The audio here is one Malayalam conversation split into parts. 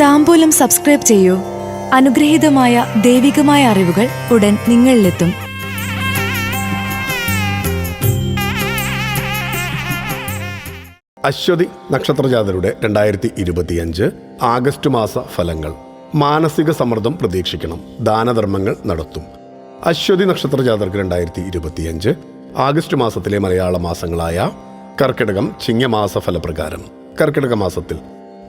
താമ്പൂലം സബ്സ്ക്രൈബ് ചെയ്യൂ. അനുഗ്രഹീതമായ ദൈവികമായ അറിവുകൾ ഉടൻ നിങ്ങളിലെത്തും. അശ്വതി നക്ഷത്രജാതരുടെ രണ്ടായിരത്തി ഇരുപത്തിയഞ്ച് ആഗസ്റ്റ് മാസ ഫലങ്ങൾ. മാനസിക സമ്മർദ്ദം പ്രതീക്ഷിക്കണം. ദാനധർമ്മങ്ങൾ നടത്തും. അശ്വതി നക്ഷത്രജാതർക്ക് രണ്ടായിരത്തി ഇരുപത്തിയഞ്ച് ആഗസ്റ്റ് മാസത്തിലെ മലയാള മാസങ്ങളായ കർക്കിടകം ചിങ്ങമാസ ഫലപ്രകാരം. കർക്കിടക മാസത്തിൽ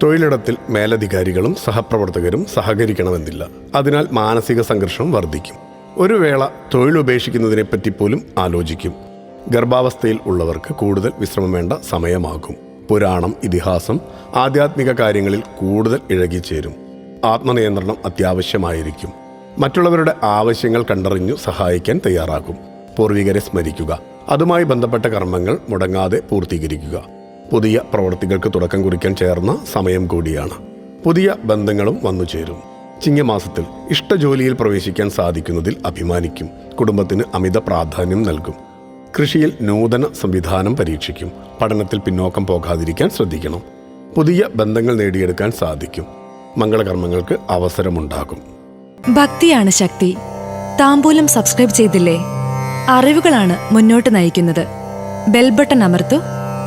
തൊഴിലിടത്തിൽ മേലധികാരികളും സഹപ്രവർത്തകരും സഹകരിക്കണമെന്നില്ല. അതിനാൽ മാനസിക സംഘർഷം വർദ്ധിക്കും. ഒരു വേള തൊഴിലുപേക്ഷിക്കുന്നതിനെപ്പറ്റി പോലും ആലോചിക്കും. ഗർഭാവസ്ഥയിൽ ഉള്ളവർക്ക് കൂടുതൽ വിശ്രമം വേണ്ട സമയമാകും. പുരാണം ഇതിഹാസം ആധ്യാത്മിക കാര്യങ്ങളിൽ കൂടുതൽ ഇഴകിച്ചേരും. ആത്മനിയന്ത്രണം അത്യാവശ്യമായിരിക്കും. മറ്റുള്ളവരുടെ ആവശ്യങ്ങൾ കണ്ടറിഞ്ഞു സഹായിക്കാൻ തയ്യാറാകും. പൂർവികരെ സ്മരിക്കുക. അതുമായി ബന്ധപ്പെട്ട കർമ്മങ്ങൾ മുടങ്ങാതെ പൂർത്തീകരിക്കുക. പുതിയ പ്രവൃത്തികൾക്ക് തുടക്കം കുറിക്കാൻ ചേർന്ന സമയം കൂടിയാണ്. പുതിയ ബന്ധങ്ങളും വന്നു ചേരും. ചിങ്ങമാസത്തിൽ ഇഷ്ടജോലിയിൽ പ്രവേശിക്കാൻ സാധിക്കുന്നതിൽ അഭിമാനിക്കും. കുടുംബത്തിന് അമിത പ്രാധാന്യം നൽകും. കൃഷിയിൽ നൂതന സംവിധാനം പരീക്ഷിക്കും. പഠനത്തിൽ പിന്നോക്കം പോകാതിരിക്കാൻ ശ്രദ്ധിക്കണം. പുതിയ ബന്ധങ്ങൾ നേടിയെടുക്കാൻ സാധിക്കും. മംഗളകർമ്മങ്ങൾക്ക് അവസരമുണ്ടാകും. ഭക്തിയാണ് ശക്തി. താമ്പൂലം സബ്സ്ക്രൈബ് ചെയ്തില്ലേ? അറിവുകളാണ് മുന്നോട്ട് നയിക്കുന്നത്. ബെൽബട്ടൺ അമർത്തു.